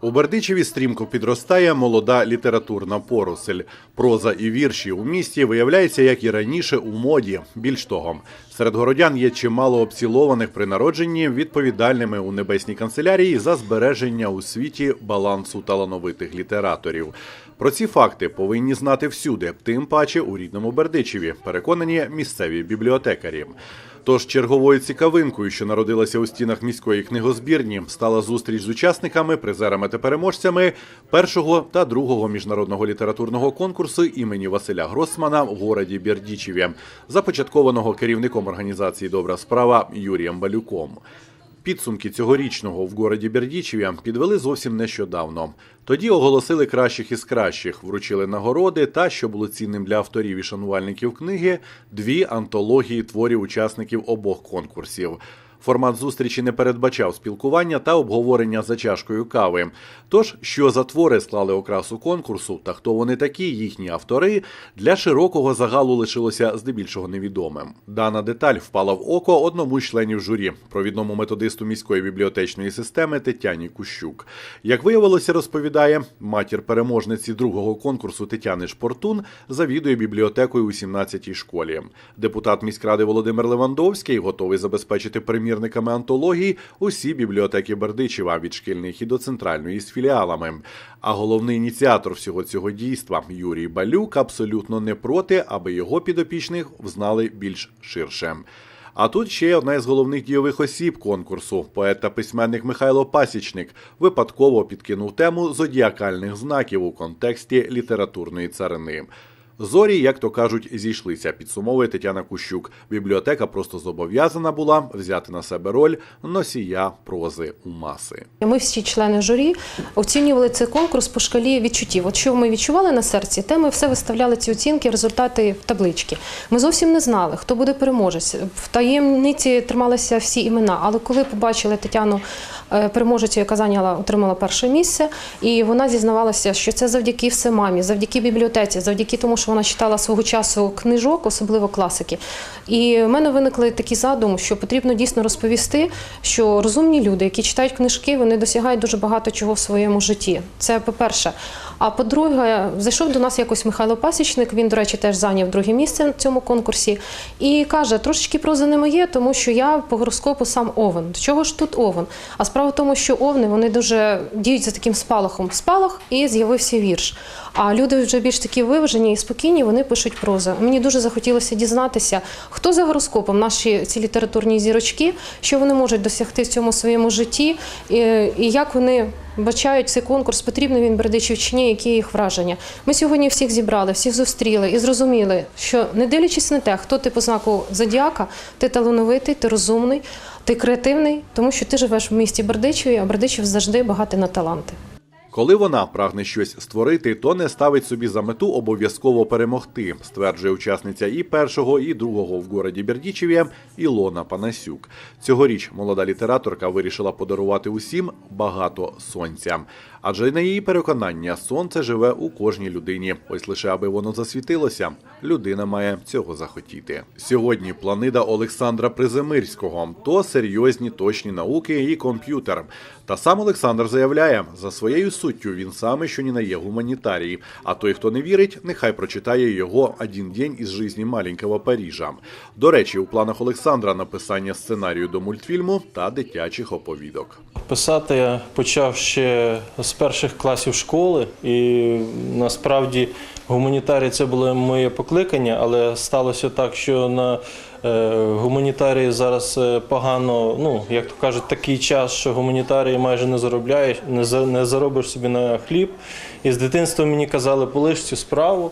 У Бердичеві стрімко підростає молода літературна поросель. Проза і вірші у місті виявляється, як і раніше, у моді. Більш того, серед городян є чимало обцілованих при народженні відповідальними у небесній канцелярії за збереження у світі балансу талановитих літераторів. Про ці факти повинні знати всюди, тим паче у рідному Бердичеві, переконані місцеві бібліотекарі. Тож черговою цікавинкою, що народилася у стінах міської книгозбірні, стала зустріч з учасниками, призерами та переможцями першого та другого міжнародного літературного конкурсу імені Василя Гросмана в городі Бердічеві, започаткованого керівником організації Добра справа Юрієм Балюком. Підсумки цьогорічного в городі Бердічеві підвели зовсім нещодавно. Тоді оголосили кращих із кращих, вручили нагороди та, що було цінним для авторів і шанувальників книги, дві антології творів учасників обох конкурсів. Формат зустрічі не передбачав спілкування та обговорення за чашкою кави. Тож, що за твори склали окрасу конкурсу та хто вони такі, їхні автори, для широкого загалу лишилося здебільшого невідомим. Дана деталь впала в око одному з членів журі, провідному методисту міської бібліотечної системи Тетяні Кущук. Як виявилося, розповідає матір переможниці другого конкурсу Тетяни Шпортун, завідує бібліотекою у 17-й школі. Депутат міськради Володимир Левандовський готовий забезпечити примірниками антології усі бібліотеки Бердичева від шкільних і до центральної з філіалами. А головний ініціатор всього цього дійства Юрій Балюк абсолютно не проти, аби його підопічних взнали більш ширше. А тут ще одна із головних дійових осіб конкурсу. Поет та письменник Михайло Пасічник випадково підкинув тему зодіакальних знаків у контексті літературної царини. Зорі, як то кажуть, зійшлися, підсумовує Тетяна Кущук. Бібліотека просто зобов'язана була взяти на себе роль носія прози у маси. Ми всі члени журі оцінювали цей конкурс по шкалі відчуттів. От що ми відчували на серці, те ми все виставляли ці оцінки, результати в таблички. Ми зовсім не знали, хто буде переможець. В таємниці трималися всі імена. Але коли побачили Тетяну е, переможецю, яка зайняла, отримала перше місце, і вона зізнавалася, що це завдяки все мамі, завдяки бібліотеці, завдяки тому, що вона читала свого часу книжок, особливо класики. І в мене виникли такі задуми, що потрібно дійсно розповісти, що розумні люди, які читають книжки, вони досягають дуже багато чого в своєму житті. Це по-перше. А по-друге, зайшов до нас якось Михайло Пасічник. Він, до речі, теж зайняв друге місце на цьому конкурсі. І каже: трошечки прози не моє, тому що я по гороскопу сам овен. До чого ж тут овен? А справа в тому, що овни вони дуже діють за таким спалахом. Спалах і з'явився вірш. А люди вже більш такі виважені і спокійні, вони пишуть прозу. Мені дуже захотілося дізнатися, хто за гороскопом наші ці літературні зірочки, що вони можуть досягти в цьому своєму житті, і, і як вони бачають цей конкурс, потрібний він Бердичів чи ні, які їх враження. Ми сьогодні всіх зібрали, всіх зустріли і зрозуміли, що не дивлячись на те, хто ти по знаку зодіака, ти талановитий, ти розумний, ти креативний, тому що ти живеш в місті Бердичеві, а Бердичів завжди багатий на таланти. Коли вона прагне щось створити, то не ставить собі за мету обов'язково перемогти, стверджує учасниця і першого, і другого в городі Бердічеві Ілона Панасюк. Цьогоріч молода літераторка вирішила подарувати усім багато сонця. Адже на її переконання сонце живе у кожній людині. Ось лише аби воно засвітилося, людина має цього захотіти. Сьогодні планида Олександра Приземирського то серйозні точні науки і комп'ютер. Та сам Олександр заявляє, за своєю суттю він саме що ні на є гуманітарій. А той, хто не вірить, нехай прочитає його «Один день із житті маленького Парижа. До речі, у планах Олександра написання сценарію до мультфільму та дитячих оповідок. Писати я почав ще з перших класів школи, і насправді гуманітарій це було моє покликання, але сталося так, що на гуманітарії зараз е, погано, ну як то кажуть, такий час, що гуманітарії майже не заробляєш, не, за- не заробиш собі на хліб. І з дитинства мені казали, полиш цю справу.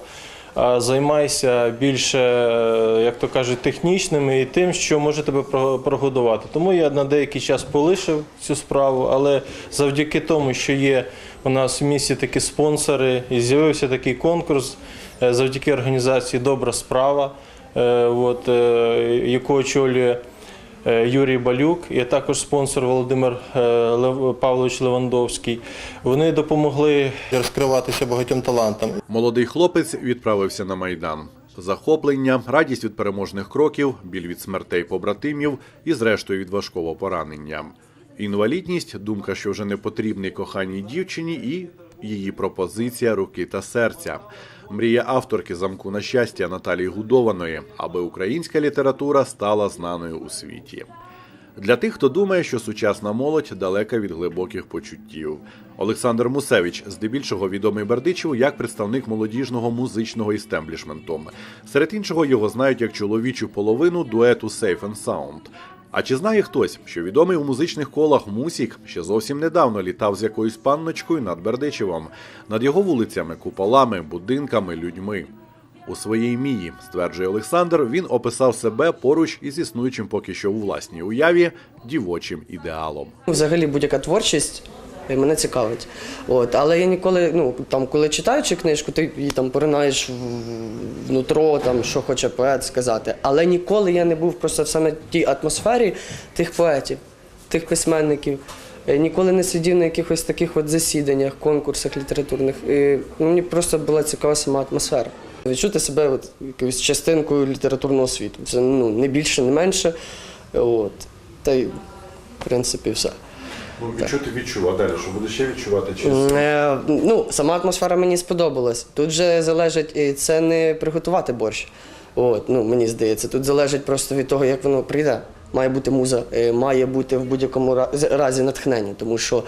Займайся більше, е, як то кажуть, технічними і тим, що може тебе прогодувати. Тому я на деякий час полишив цю справу, але завдяки тому, що є у нас в місті такі спонсори, і з'явився такий конкурс е, завдяки організації Добра справа, е, от, е, яку очолює. е, Юрій Балюк і також спонсор Володимир е, Павлович Левандовський. Вони допомогли розкриватися багатьом талантам. Молодий хлопець відправився на майдан. Захоплення, радість від переможних кроків, біль від смертей побратимів і, зрештою, від важкого поранення. Інвалідність, думка, що вже не потрібний коханій дівчині, і її пропозиція руки та серця. Мрія авторки замку на щастя Наталії Гудованої, аби українська література стала знаною у світі. Для тих, хто думає, що сучасна молодь далека від глибоких почуттів. Олександр Мусевич, здебільшого відомий Бердичеву як представник молодіжного музичного істемблішменту. Серед іншого його знають як чоловічу половину дуету Safe and Sound. А чи знає хтось, що відомий у музичних колах Мусік ще зовсім недавно літав з якоюсь панночкою над Бердичевом, над його вулицями, куполами, будинками, людьми? У своїй мії, стверджує Олександр, він описав себе поруч із існуючим поки що у власній уяві дівочим ідеалом. Взагалі будь-яка творчість е, мене цікавить. От, але я ніколи, ну там, коли читаючи книжку, ти її там поринаєш в- внутро, там що хоче поет сказати. Але ніколи я не був просто в саме тій атмосфері тих поетів, тих письменників. Е, Ніколи не сидів на якихось таких от засіданнях, конкурсах літературних. І ну, мені просто була цікава сама атмосфера. Відчути себе от, якоюсь частинкою літературного світу. Це ну, не більше, не менше. От. Та й, в принципі, все. Що ти відчував далі? Що будеш ще відчувати? Чи Е, ну, сама атмосфера мені сподобалась. Тут же залежить, і це не приготувати борщ. От, ну, мені здається, тут залежить просто від того, як воно прийде. Має бути муза, е, має бути в будь-якому ра- разі натхнення, тому що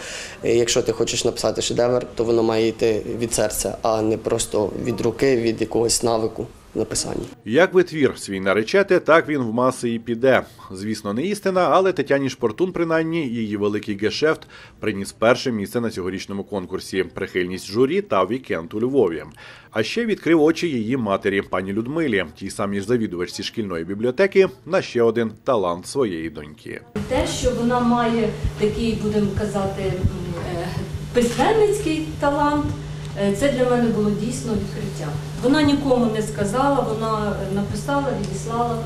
е, якщо ти хочеш написати шедевр, то воно має йти від серця, а не просто від руки, від якогось навику написання. Як ви твір свій наречете, так він в маси і піде. Звісно, не істина, але Тетяні Шпортун, принаймні, її великий гешефт приніс перше місце на цьогорічному конкурсі, прихильність журі та вікенд у Львові. А ще відкрив очі її матері, пані Людмилі, тій самій завідувачці шкільної бібліотеки, на ще один талант своєї доньки. Те, що вона має такий, будемо казати, е, письменницький талант, це для мене було дійсно відкриття. Вона нікому не сказала, вона е, написала, відіслала.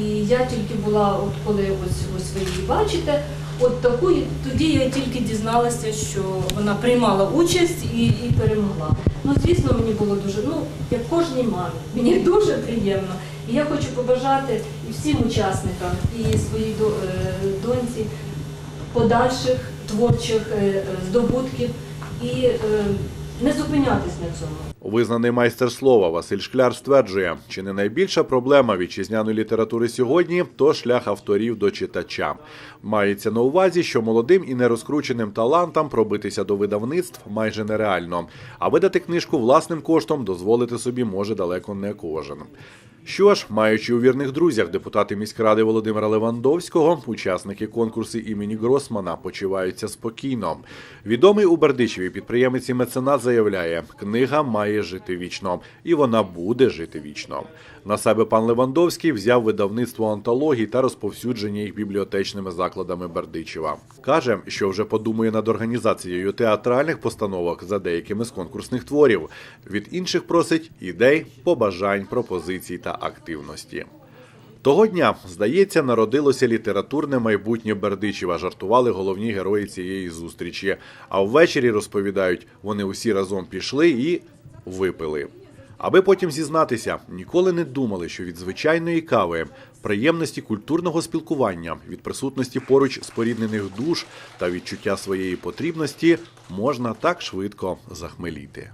І я тільки була, от коли ось, ось ви її бачите, от таку, тоді я тільки дізналася, що вона приймала участь і, і перемогла. Ну, звісно, мені було дуже, ну, як кожній мамі, мені дуже приємно. І я хочу побажати і всім учасникам, і своїй е, доньці подальших творчих е, е, здобутків і е, не зупинятись на цьому. Визнаний майстер слова Василь Шкляр стверджує, чи не найбільша проблема вітчизняної літератури сьогодні то шлях авторів до читача. Мається на увазі, що молодим і нерозкрученим талантам пробитися до видавництв майже нереально, а видати книжку власним коштом дозволити собі може далеко не кожен. Що ж, маючи у вірних друзях депутати міськради Володимира Левандовського, учасники конкурсу імені Гросмана почуваються спокійно. Відомий у Бердичеві підприємець і меценат заявляє, книга має жити вічно, і вона буде жити вічно. На себе пан Левандовський взяв видавництво антологій та розповсюдження їх бібліотечними закладами Бердичева. Каже, що вже подумує над організацією театральних постановок за деякими з конкурсних творів. Від інших просить ідей, побажань, пропозицій та активності. Того дня, здається, народилося літературне майбутнє Бердичева. Жартували головні герої цієї зустрічі. А ввечері розповідають, вони усі разом пішли і випили. Аби потім зізнатися, ніколи не думали, що від звичайної кави, приємності культурного спілкування, від присутності поруч споріднених душ та відчуття своєї потрібності можна так швидко захмеліти.